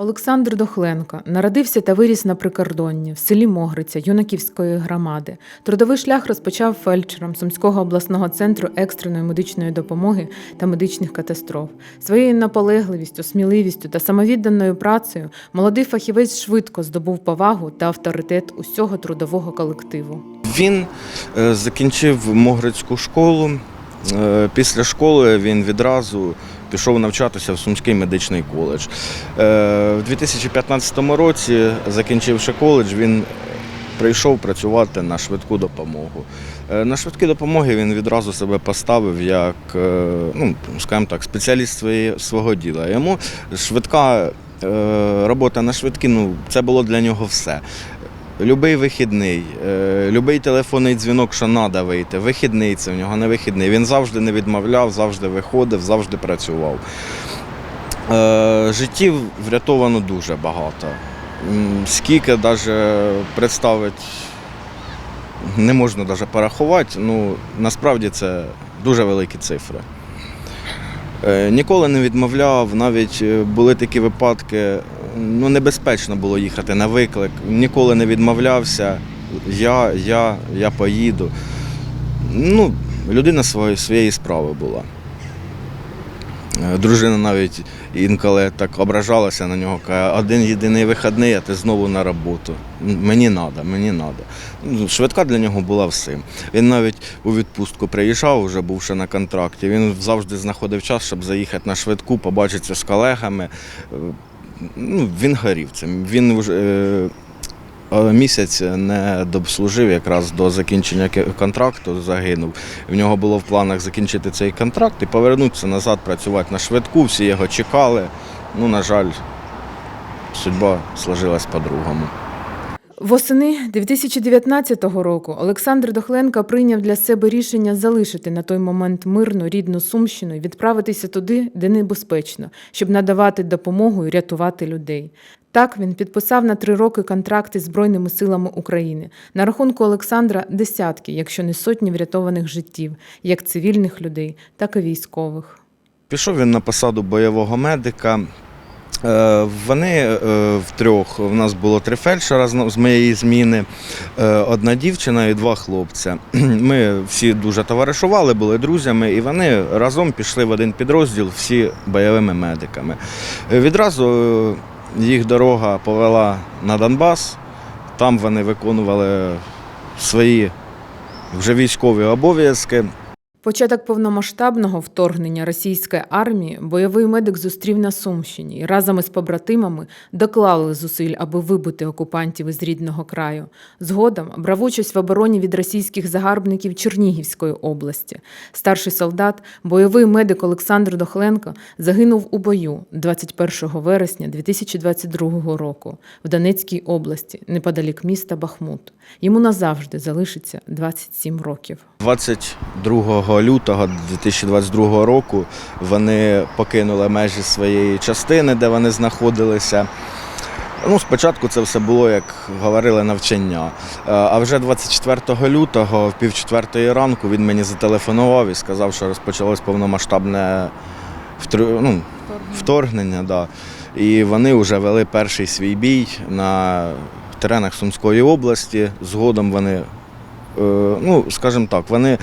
Олександр Дохленко народився та виріс на прикордонні в селі Могриця Юнаківської громади. Трудовий шлях розпочав фельдшером Сумського обласного центру екстреної медичної допомоги та медичних катастроф. Своєю наполегливістю, сміливістю та самовідданою працею молодий фахівець швидко здобув повагу та авторитет усього трудового колективу. Він е, закінчив Могрицьку школу. Е, Після школи він відразу пішов навчатися в Сумський медичний коледж. Е, В 2015 році, закінчивши коледж, він прийшов працювати на швидку допомогу. Е, На швидкі допомоги він відразу себе поставив як е, ну, скажімо так, спеціаліст свого діла. Йому швидка робота на швидкі, ну, це було для нього все. Любий вихідний, е, любий телефонний дзвінок, що треба вийти. Вихідний це в нього не вихідний. Він завжди не відмовляв, завжди виходив, завжди працював. Е, Життів врятовано дуже багато. Скільки навіть представити не можна навіть порахувати. Ну, насправді це дуже великі цифри. Е, Ніколи не відмовляв, навіть були такі випадки, ну небезпечно було їхати на виклик. Ніколи не відмовлявся. Я, я, я поїду. Ну, людина своєї, своєї справи була. Е, Дружина навіть інколи так ображалася на нього, каже, один єдиний вихідний, а ти знову на роботу. Мені треба, мені треба. Швидка для нього була всім. Він навіть у відпустку приїжджав, вже бувши на контракті. Він завжди знаходив час, щоб заїхати на швидку, побачитися з колегами. Ну, він горів цим. Він вже е, місяць не дослужив якраз до закінчення контракту, загинув. В нього було в планах закінчити цей контракт і повернутися назад, працювати на швидку. Всі його чекали. Ну, на жаль, судьба сложилась по-другому. Восени 2019 року Олександр Дохленко прийняв для себе рішення залишити на той момент мирну рідну Сумщину і відправитися туди, де небезпечно, щоб надавати допомогу і рятувати людей. Так він підписав на три роки контракти з Збройними силами України. На рахунку Олександра десятки, якщо не сотні врятованих життів, як цивільних людей, так і військових. Пішов він на посаду бойового медика. Е, Вони е, втрьох, у нас було три фельдшера з моєї зміни, е, одна дівчина і два хлопця. Ми всі дуже товаришували, були друзями, і вони разом пішли в один підрозділ всі бойовими медиками. Відразу їх дорога повела на Донбас, там вони виконували свої вже військові обов'язки. Початок повномасштабного вторгнення російської армії бойовий медик зустрів на Сумщині і разом із побратимами доклали зусиль, аби вибити окупантів із рідного краю. Згодом брав участь в обороні від російських загарбників Чернігівської області. Старший солдат, бойовий медик Олександр Дохленко загинув у бою 21 вересня 2022 року в Донецькій області, неподалік міста Бахмут. Йому назавжди залишиться 27 років. 22 лютого 2022 року вони покинули межі своєї частини, де вони знаходилися. Ну, спочатку це все було, як говорили, навчання. Е, А вже 24 лютого, в півчетвертої ранку, він мені зателефонував і сказав, що розпочалось повномасштабне ну, вторгнення. Да. І вони вже вели перший свій бій на теренах Сумської області. Згодом вони ну, скажімо так, вони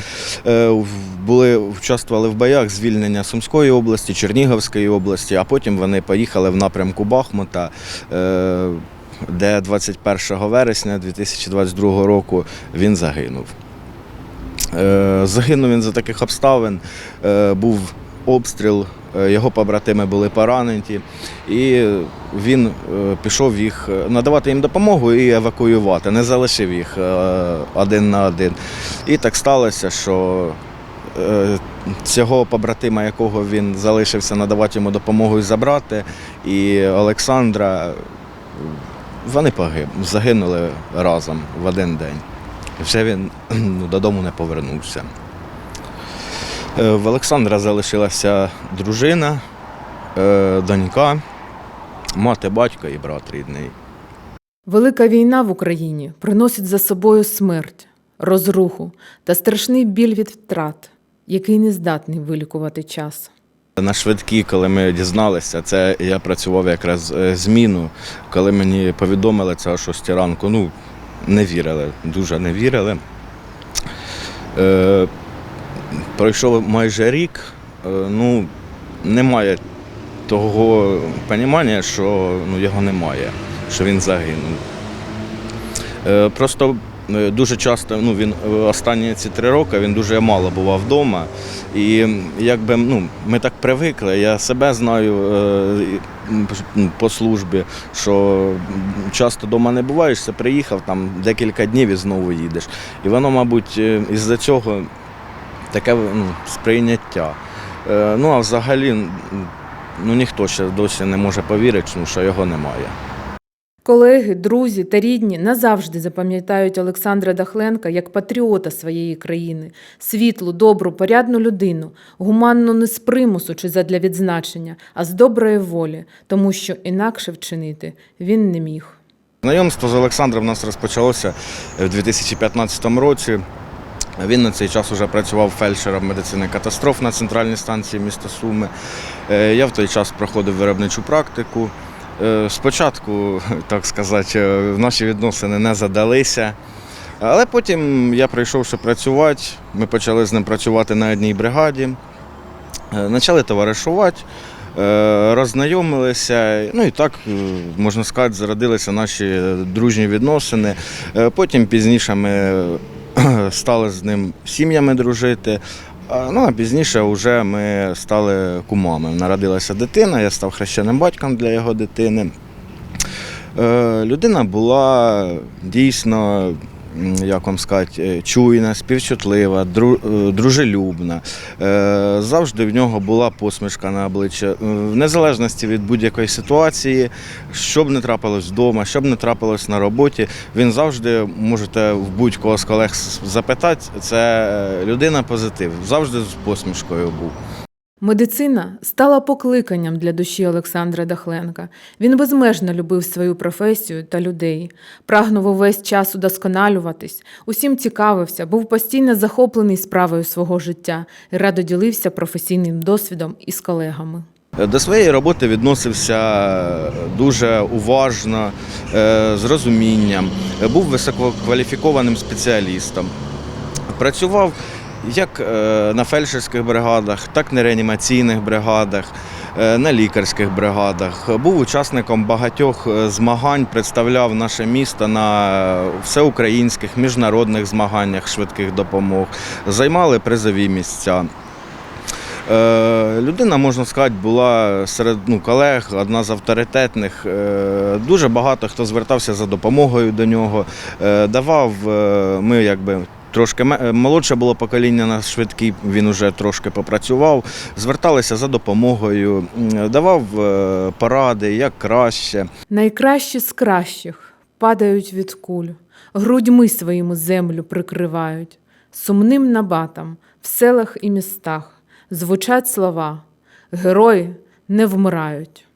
е, були, участвували в боях звільнення Сумської області, Чернігівської області, а потім вони поїхали в напрямку Бахмута, е, де 21 вересня 2022 року він загинув. Е, Загинув він за таких обставин. Е, Був обстріл, е, його побратими були поранені, і він е, пішов їх е, надавати їм допомогу і евакуювати, не залишив їх е, один на один. І так сталося, що е, цього побратима, якого він залишився надавати йому допомогу і забрати, і Олександра, е, вони погиб, загинули разом в один день. Вже він ну, додому не повернувся. Е, В Олександра залишилася дружина, е, донька, мати, батько і брат рідний. Велика війна в Україні приносить за собою смерть, розруху та страшний біль від втрат, який не здатний вилікувати час. На швидкі, коли ми дізналися, це я працював якраз е, зміну. Коли мені повідомили це о 6 ранку, ну не вірили, дуже не вірили. Е, пройшов майже рік, е, ну немає того розуміння, що ну, його немає, що він загинув. Е, Просто е, дуже часто, ну він останні ці три роки він дуже мало бував вдома. І якби ну, ми так привикли, я себе знаю м, по службі, що часто вдома не буваєш, приїхав там декілька днів і знову їдеш. І воно, мабуть, із-за цього таке ну, сприйняття. Е, Ну а взагалі ну, ніхто ще досі не може повірити, що його немає. Колеги, друзі та рідні назавжди запам'ятають Олександра Дахленка як патріота своєї країни, світлу, добру, порядну людину, гуманну не з примусу чи задля відзначення, а з доброї волі, тому що інакше вчинити він не міг. Знайомство з Олександром у нас розпочалося в 2015 році. Він на цей час вже працював фельдшером медицини катастроф на центральній станції міста Суми. Е, Я в той час проходив виробничу практику. Е, Спочатку, так сказати, е, наші відносини не задалися. Але потім я прийшовши працювати, ми почали з ним працювати на одній бригаді, почали товаришувати, роззнайомилися. Ну і так, можна сказати, зародилися наші дружні відносини. Потім пізніше ми стали з ним сім'ями дружити. Ну а пізніше вже ми стали кумами. Народилася дитина, я став хрещеним батьком для його дитини. Е, Людина була дійсно, як вам сказати, е, чуйна, співчутлива, е, дружелюбна. Е, Завжди в нього була посмішка на обличчя. В незалежності від будь-якої ситуації, що б не трапилось вдома, що б не трапилось на роботі, він завжди можете в будь-кого з колег запитати. Це людина позитив, завжди з посмішкою був. Медицина стала покликанням для душі Олександра Дахленка. Він безмежно любив свою професію та людей, прагнув увесь час удосконалюватись, усім цікавився, був постійно захоплений справою свого життя і радо ділився професійним досвідом із колегами. До своєї роботи відносився дуже уважно, е, з розумінням, був висококваліфікованим спеціалістом. Працював як е, на фельдшерських бригадах, так і на реанімаційних бригадах, е, на лікарських бригадах. Був учасником багатьох е, змагань, представляв наше місто на всеукраїнських міжнародних змаганнях швидких допомог, займали призові місця. Людина, можна сказати, була серед ну, колег, одна з авторитетних. Дуже багато хто звертався за допомогою до нього, давав, ми якби. Трошки е, молодше було покоління на швидкій, він вже трошки попрацював, зверталися за допомогою, давав е, поради, як краще. Найкращі з кращих падають від куль, грудьми своїми землю прикривають, сумним набатом в селах і містах звучать слова Герої не вмирають.